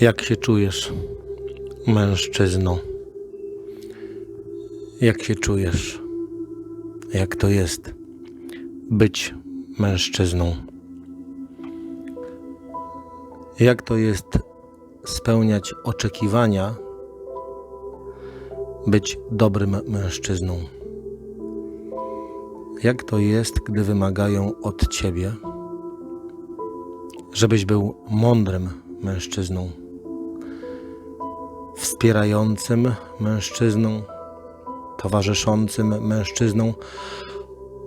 Jak się czujesz, mężczyzno? Jak się czujesz? Jak to jest być mężczyzną? Jak to jest spełniać oczekiwania, być dobrym mężczyzną? Jak to jest, gdy wymagają od ciebie, żebyś był mądrym mężczyzną, wspierającym mężczyzną, towarzyszącym mężczyzną,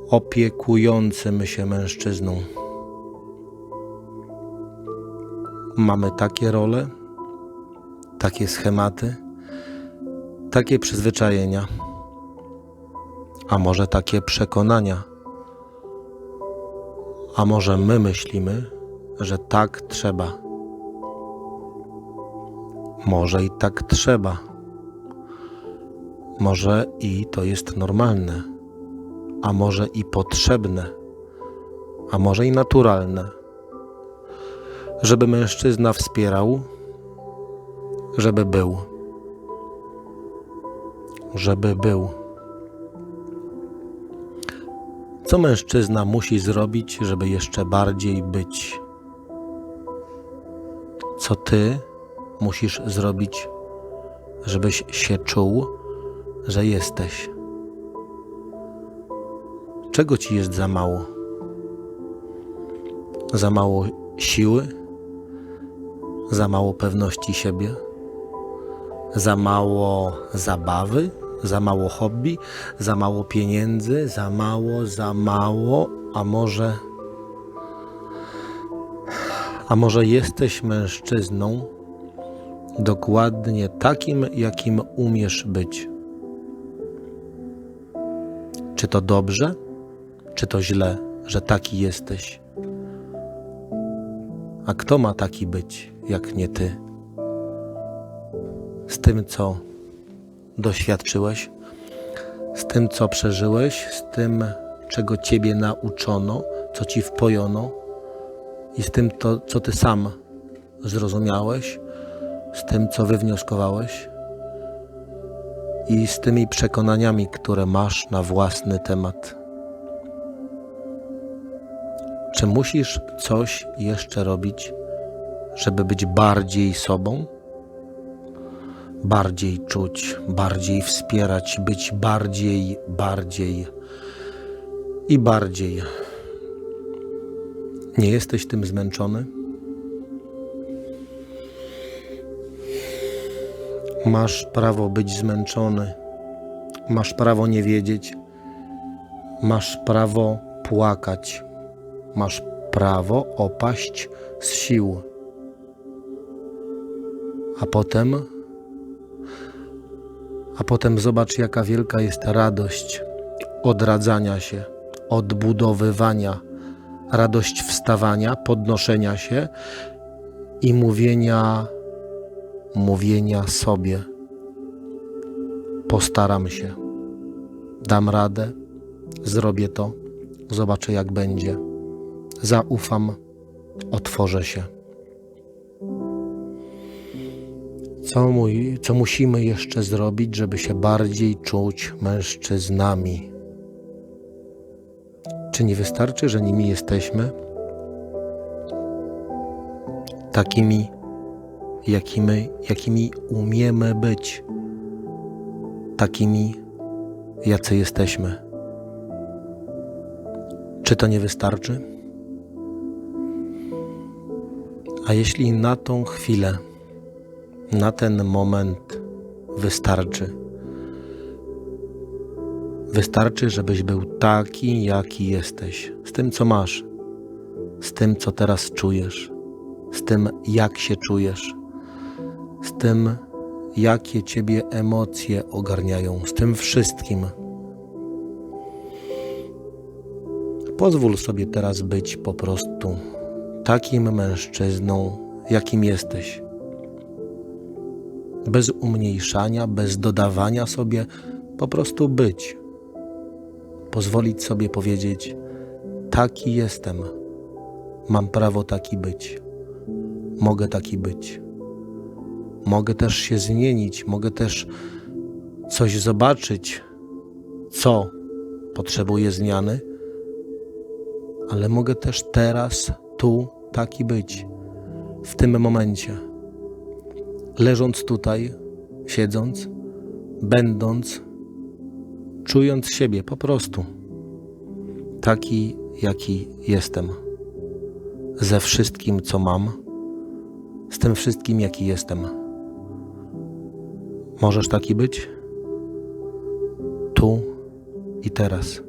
opiekującym się mężczyzną? Mamy takie role, takie schematy, takie przyzwyczajenia, a może takie przekonania, a może my myślimy, że tak trzeba. Może i tak trzeba. Może i to jest normalne, a może i potrzebne, a może i naturalne żeby mężczyzna wspierał, żeby był. Żeby był. Co mężczyzna musi zrobić, żeby jeszcze bardziej być? Co ty musisz zrobić, żebyś się czuł, że jesteś? Czego ci jest za mało? Za mało siły? za mało pewności siebie, za mało zabawy, za mało hobby, za mało pieniędzy, za mało, za mało, a może. A może jesteś mężczyzną dokładnie takim, jakim umiesz być? Czy to dobrze, czy to źle, że taki jesteś? A kto ma taki być, jak nie ty? Z tym, co doświadczyłeś, z tym, co przeżyłeś, z tym, czego ciebie nauczono, co ci wpojono, i z tym, to, co ty sam zrozumiałeś, z tym, co wywnioskowałeś, i z tymi przekonaniami, które masz na własny temat. Czy musisz coś jeszcze robić, żeby być bardziej sobą? Bardziej czuć, bardziej wspierać, być bardziej, bardziej i bardziej. Nie jesteś tym zmęczony? Masz prawo być zmęczony, masz prawo nie wiedzieć, masz prawo płakać. Masz prawo opaść z sił. A potem, a potem zobacz, jaka wielka jest radość odradzania się, odbudowywania, radość wstawania, podnoszenia się i mówienia, mówienia sobie. Postaram się, dam radę, zrobię to, zobaczę, jak będzie zaufam, otworzę się. Co, mój, co musimy jeszcze zrobić, żeby się bardziej czuć mężczyznami? Czy nie wystarczy, że nimi jesteśmy? Takimi, jakimi, jakimi umiemy być, takimi, jacy jesteśmy. Czy to nie wystarczy? A jeśli na tą chwilę, na ten moment wystarczy, wystarczy, żebyś był taki, jaki jesteś, z tym, co masz, z tym, co teraz czujesz, z tym, jak się czujesz, z tym, jakie ciebie emocje ogarniają, z tym wszystkim. Pozwól sobie teraz być po prostu takim mężczyzną, jakim jesteś. Bez umniejszania, bez dodawania sobie, po prostu być. Pozwolić sobie powiedzieć: Taki jestem, mam prawo taki być, mogę taki być, Mogę też się zmienić, mogę też coś zobaczyć, co potrzebuje zmiany, ale mogę też teraz, tu, taki być, w tym momencie. Leżąc tutaj, siedząc, będąc, czując siebie po prostu taki, jaki jestem, ze wszystkim, co mam, z tym wszystkim, jaki jestem. Możesz taki być? Tu i teraz.